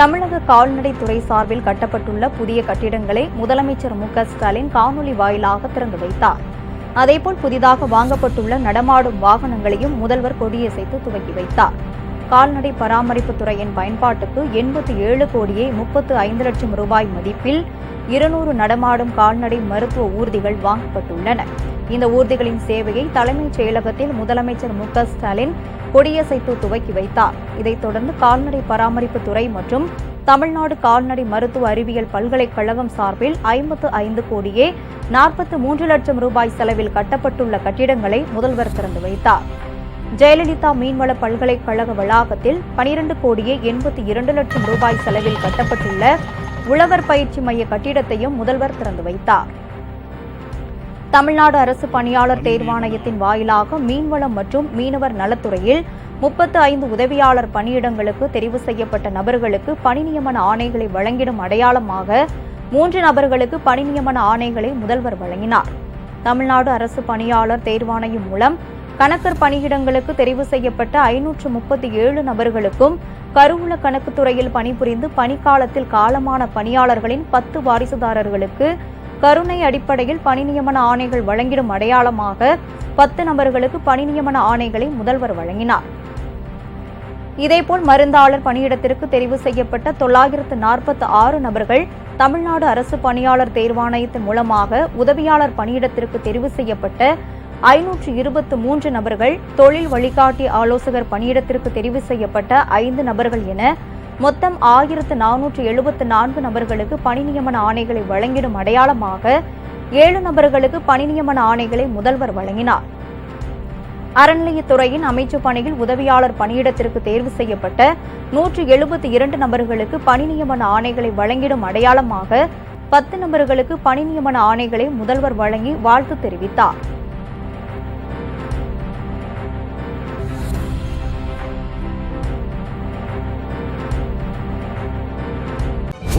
தமிழக கால்நடைத்துறை சார்பில் கட்டப்பட்டுள்ள புதிய கட்டிடங்களை முதலமைச்சர் மு ஸ்டாலின் காணொலி வாயிலாக திறந்து வைத்தார். அதேபோல் புதிதாக வாங்கப்பட்டுள்ள நடமாடும் வாகனங்களையும் முதல்வர் கொடியசைத்து துவக்கி வைத்தார். கால்நடை பராமரிப்பு துறையின் பயன்பாட்டுக்கு எண்பத்தி ஏழு கோடியே முப்பத்து ஐந்து லட்சம் ரூபாய் மதிப்பில் இருநூறு நடமாடும் கால்நடை மருத்துவ ஊர்திகள் வாங்கப்பட்டுள்ளன. இந்த ஊர்திகளின் சேவையை தலைமைச் செயலகத்தில் முதலமைச்சர் மு ஸ்டாலின் கொடியசைத்து துவக்கி வைத்தார். இதைத் தொடர்ந்து கால்நடை பராமரிப்பு துறை மற்றும் தமிழ்நாடு கால்நடை மருத்துவ அறிவியல் பல்கலைக்கழகம் சார்பில் ஐம்பத்து ஐந்து கோடியே நாற்பத்து மூன்று லட்சம் ரூபாய் செலவில் கட்டப்பட்டுள்ள கட்டிடங்களை முதல்வர் திறந்து வைத்தார். ஜெயலலிதா மீன்வள பல்கலைக்கழக வளாகத்தில் பனிரண்டு கோடியே எண்பத்தி இரண்டு லட்சம் ரூபாய் செலவில் கட்டப்பட்டுள்ள உழவர் பயிற்சி மைய கட்டிடத்தையும் முதல்வர் திறந்து வைத்தார். தமிழ்நாடு அரசு பணியாளர் தேர்வாணையத்தின் வாயிலாக மீன்வளம் மற்றும் மீனவர் நலத்துறையில் முப்பத்து ஐந்து உதவியாளர் பணியிடங்களுக்கு தெரிவு செய்யப்பட்ட நபர்களுக்கு பணி நியமன ஆணைகளை வழங்கிடும் அடையாளமாக மூன்று நபர்களுக்கு பணி நியமன ஆணைகளை முதல்வர் வழங்கினார். தமிழ்நாடு அரசு பணியாளர் தேர்வாணையம் மூலம் கணக்கர் பணியிடங்களுக்கு தெரிவு செய்யப்பட்ட ஐநூற்று முப்பத்தி ஏழு நபர்களுக்கும் கருவூல கணக்குத்துறையில் பணிபுரிந்து பணிக்காலத்தில் காலமான பணியாளர்களின் பத்து வாரிசுதாரர்களுக்கு கருணை அடிப்படையில் பணி நியமன ஆணைகள் வழங்கிடும் அடையாளமாக பத்து நபர்களுக்கு பணி நியமன ஆணைகளை முதல்வர் வழங்கினார். இதேபோல் மருந்தாளர் பணியிடத்திற்கு தெரிவு செய்யப்பட்ட தொள்ளாயிரத்து நாற்பத்தி ஆறு நபர்கள் தமிழ்நாடு அரசு பணியாளர் தேர்வாணையத்தின் மூலமாக உதவியாளர் பணியிடத்திற்கு தெரிவு செய்யப்பட்ட ஐநூற்று இருபத்து மூன்று நபர்கள் தொழில் வழிகாட்டி ஆலோசகர் பணியிடத்திற்கு தெரிவு செய்யப்பட்ட ஐந்து நபர்கள் என மொத்தம் ஆயிரத்து நானூற்று எழுபத்து நான்கு நபர்களுக்கு பணி நியமன ஆணைகளை வழங்கிடும் அடையாளமாக ஏழு நபர்களுக்கு பணி நியமன ஆணைகளை முதல்வர் வழங்கினார். அறநிலையத்துறையின் அமைச்சு பணியில் உதவியாளர் பணியிடத்திற்கு தேர்வு செய்யப்பட்ட நூற்று எழுபத்தி இரண்டு நபர்களுக்கு பணி நியமன ஆணைகளை வழங்கிடும் அடையாளமாக பத்து நபர்களுக்கு பணி நியமன ஆணைகளை முதல்வர் வழங்கி வாழ்த்து தெரிவித்தார்.